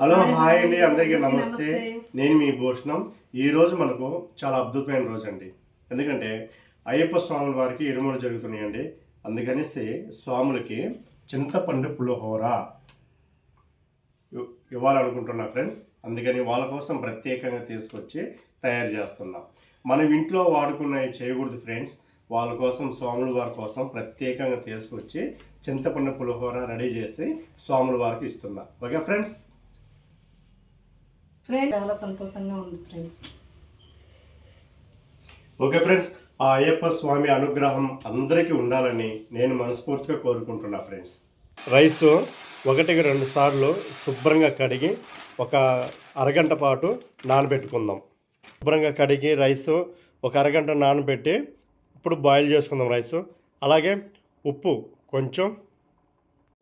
Hello hi అండి అందరికీ నమస్తే. నేను మీ భూషణం. ఈ రోజు మనకు చాలా అద్భుతమైన రోజు అండి. ఎందుకంటే అయ్యప్ప స్వాముల వారికి ఇరుములు జరుగుతున్నాయండి. అందుకనేసి స్వాములకి చింతపండు పులిహోర ఇవ్- ఇవ్వాలనుకుంటున్నా ఫ్రెండ్స్. అందుకని వాళ్ళ కోసం ప్రత్యేకంగా తీసుకొచ్చి తయారు చేస్తున్నాం. మనం ఇంట్లో వాడుకున్నవి చేయకూడదు ఫ్రెండ్స్. వాళ్ళ కోసం స్వాముల వారి కోసం ప్రత్యేకంగా తీసుకొచ్చి చింతపండు పులిహోర రెడీ చేసి స్వాముల వారికి ఇస్తున్నా. Okay friends? ఫ్రెండ్ చాలా సంతోషంగా ఉంది ఫ్రెండ్స్ ఓకే ఫ్రెండ్స్ ఆ అయ్యప్ప స్వామి అనుగ్రహం అందరికీ ఉండాలని నేను మనస్ఫూర్తిగా కోరుకుంటున్నా ఫ్రెండ్స్ రైస్ ఒకటికి రెండు సార్లు శుభ్రంగా కడిగి ఒక అరగంట పాటు నానబెట్టుకుందాం. శుభ్రంగా కడిగి రైస్ ఒక అరగంట నానబెట్టి ఇప్పుడు బాయిల్ చేసుకుందాం రైస్. అలాగే ఉప్పు కొంచెం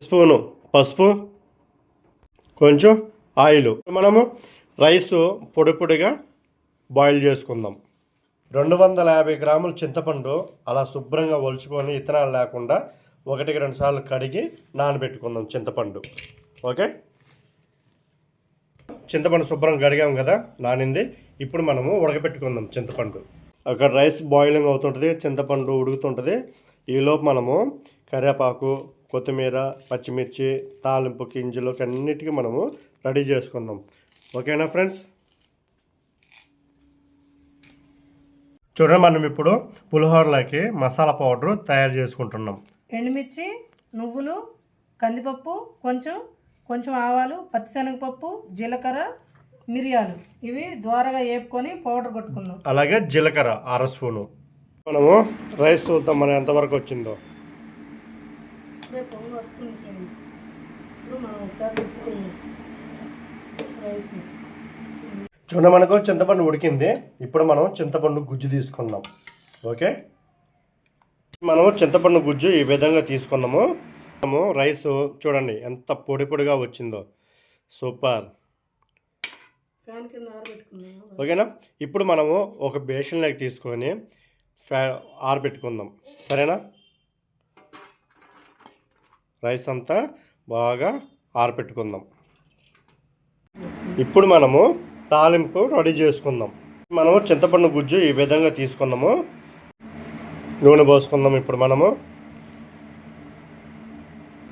స్పూను పసుపు కొంచెం ఆయిల్. మనము రైసు పొడి పొడిగా బాయిల్ చేసుకుందాం. రెండు వందల యాభై గ్రాముల చింతపండు అలా శుభ్రంగా ఒలుచుకొని ఇత్తనాలు లేకుండా ఒకటికి రెండు సార్లు కడిగి నానబెట్టుకుందాం చింతపండు. ఓకే? చింతపండు శుభ్రం కడిగాం కదా నానింది. ఇప్పుడు మనము ఉడకబెట్టుకుందాం చింతపండు. అక్కడ రైస్ బాయిలింగ్ అవుతుంటుంది చింతపండు ఉడుకుతుంటుంది. ఈలోపు మనము కరివేపాకు కొత్తిమీర పచ్చిమిర్చి తాలింపు గింజలు అన్నిటికీ మనము రెడీ చేసుకుందాం. ఓకేనా ఫ్రెండ్స్? చూడండి మనం ఇప్పుడు పులిహోరలోకి మసాలా పౌడర్ తయారు చేసుకుంటున్నాం. ఎండుమిర్చి నువ్వులు కందిపప్పు కొంచెం కొంచెం ఆవాలు పచ్చిశనగపప్పు జీలకర్ర మిరియాలు. ఇవి ద్వారగా వేపుకొని పౌడర్ కొట్టుకుందాం. అలాగే జీలకర్ర అర స్పూను. మనము రైస్ చూద్దాం మనం ఎంతవరకు వచ్చిందో. రేపు వస్తుంది ఫ్రెండ్స్. ఇప్పుడు మనం ఒకసారి చూడండి మనకు చింతపండు ఉడికింది. ఇప్పుడు మనం చింతపండు గుజ్జు తీసుకుందాం. ఓకే? మనం చింతపండు గుజ్జు ఈ విధంగా తీసుకున్నాము. మనము రైస్ చూడండి ఎంత పొడి పొడిగా వచ్చిందో. సూపర్. ఓకేనా? ఇప్పుడు మనము ఒక బేషన్లోకి తీసుకొని ఫ్యా ఆరబెట్టుకుందాం. సరేనా? రైస్ అంతా బాగా ఆరబెట్టుకుందాం. ఇప్పుడు మనము తాలింపు రెడీ చేసుకుందాం. మనము చింతపండు గుజ్జు ఈ విధంగా తీసుకున్నాము. నూనె పోసుకుందాం ఇప్పుడు మనము.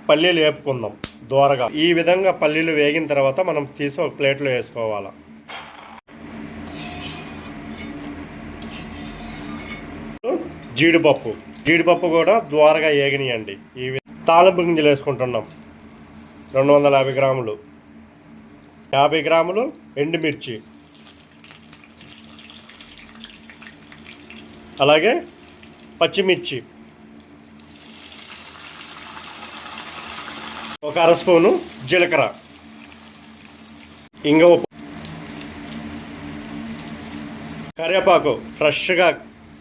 పల్లీలు వేపుకుందాం దోరగా. ఈ విధంగా పల్లీలు వేగిన తర్వాత మనం తీసి ఒక ప్లేట్లో వేసుకోవాలి. జీడిపప్పు. జీడిపప్పు కూడా ద్వారగా ఏగనియండి ఈ తాలింపు గింజలు వేసుకుంటున్నాం. రెండు వందల యాభై గ్రాములు. యాభై గ్రాములు ఎండుమిర్చి. అలాగే పచ్చిమిర్చి. ఒక అర స్పూను జీలకర్ర. ఇంగ కరివేపాకు ఫ్రెష్గా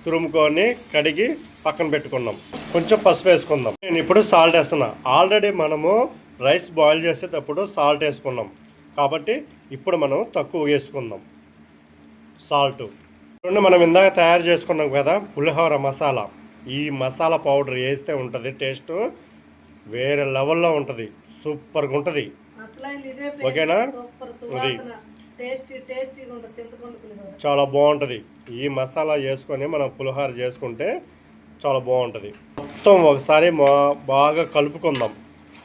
తురుముకొని కడిగి పక్కన పెట్టుకున్నాం. కొంచెం పసుపు వేసుకుందాం. నేను ఇప్పుడు సాల్ట్ వేస్తున్నా. ఆల్రెడీ మనము రైస్ బాయిల్ చేసేటప్పుడు సాల్ట్ వేసుకున్నాం. కాబట్టి ఇప్పుడు మనం తక్కువ వేసుకుందాం. సాల్ట్. చూడండి మనం ఇందాక తయారు చేసుకున్నాం కదా పులిహోర మసాలా. ఈ మసాలా పౌడర్ వేస్తే ఉంటుంది టేస్ట్ వేరే లెవెల్లో ఉంటుంది సూపర్గా ఉంటుంది. ఓకేనా? పులిహోర. చాలా బాగుంటుంది. ఈ మసాలా వేసుకొని మనం పులిహోర చేసుకుంటే చాలా బాగుంటుంది. మొత్తం ఒకసారి మా బాగా కలుపుకుందాం.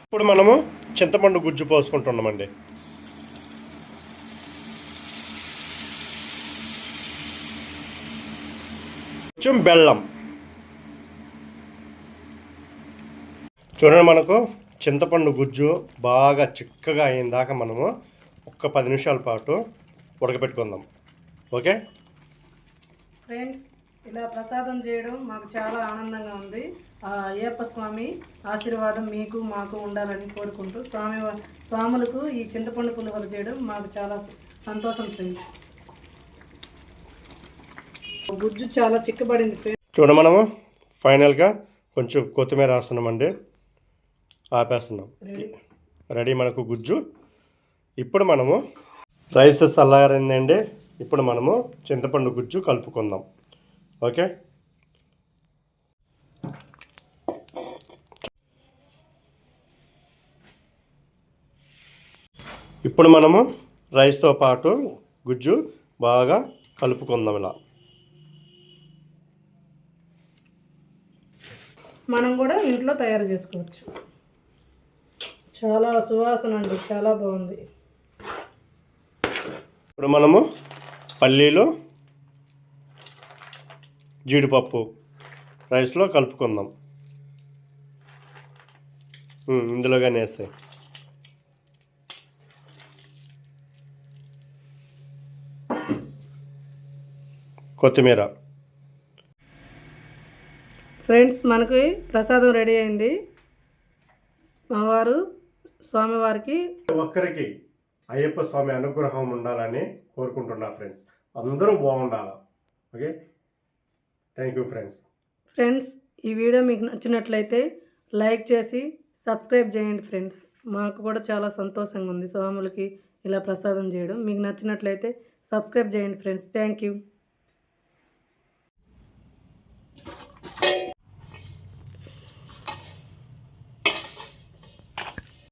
ఇప్పుడు మనము చింతపండు గుజ్జు పోసుకుంటున్నామండి. కొంచెం బెల్లం. చూడండి మనకు చింతపండు గుజ్జు బాగా చిక్కగా అయిన దాకా మనము ఒక్క పది నిమిషాల పాటు ఉడకబెట్టుకుందాం. ఓకే? ఫ్రెండ్స్ ఇలా ప్రసాదం చేయడం మాకు చాలా ఆనందంగా ఉంది. ఆ అయ్యప్ప స్వామి ఆశీర్వాదం మీకు మాకు ఉండాలని కోరుకుంటూ స్వామి స్వాములకు ఈ చింతపండు పులిహోర చేయడం మాకు చాలా సంతోషం ఫ్రెండ్స్. గుజ్జు చాలా చిక్కబడింది. చూడ మనము ఫైనల్గా కొంచెం కొత్తిమీర వేస్తున్నామండి ఆపేస్తున్నాం. రెడీ మనకు గుజ్జు. ఇప్పుడు మనము రైస్ చల్లారిందండి. ఇప్పుడు మనము చింతపండు గుజ్జు కలుపుకుందాం. ఓకే? ఇప్పుడు మనము రైస్తో పాటు గుజ్జు బాగా కలుపుకుందాం ఇలా. మనం కూడా ఇంట్లో తయారు చేసుకోవచ్చు. చాలా సువాసన అండి చాలా బాగుంది. ఇప్పుడు మనము పల్లీలు జీడిపప్పు రైస్లో కలుపుకుందాం. ఇందులోగానే వేస్తాయి కొత్తిమీర. ఫ్రెండ్స్ మనకి ప్రసాదం రెడీ అయింది. మా వారు స్వామివారికి ఒక్కరికి అయ్యప్ప స్వామి అనుగ్రహం ఉండాలని కోరుకుంటున్నా ఫ్రెండ్స్. అందరూ బాగుండాలి? Okay? Thank you friends friends ఈ వీడియో మీకు నచ్చినట్లయితే లైక్ చేసి సబ్స్క్రైబ్ చేయండి ఫ్రెండ్స్. మాకు కూడా చాలా సంతోషంగా ఉంది స్వాములకి ఇలా ప్రసాదం చేయడం. మీకు నచ్చినట్లయితే సబ్స్క్రైబ్ చేయండి ఫ్రెండ్స్. Thank you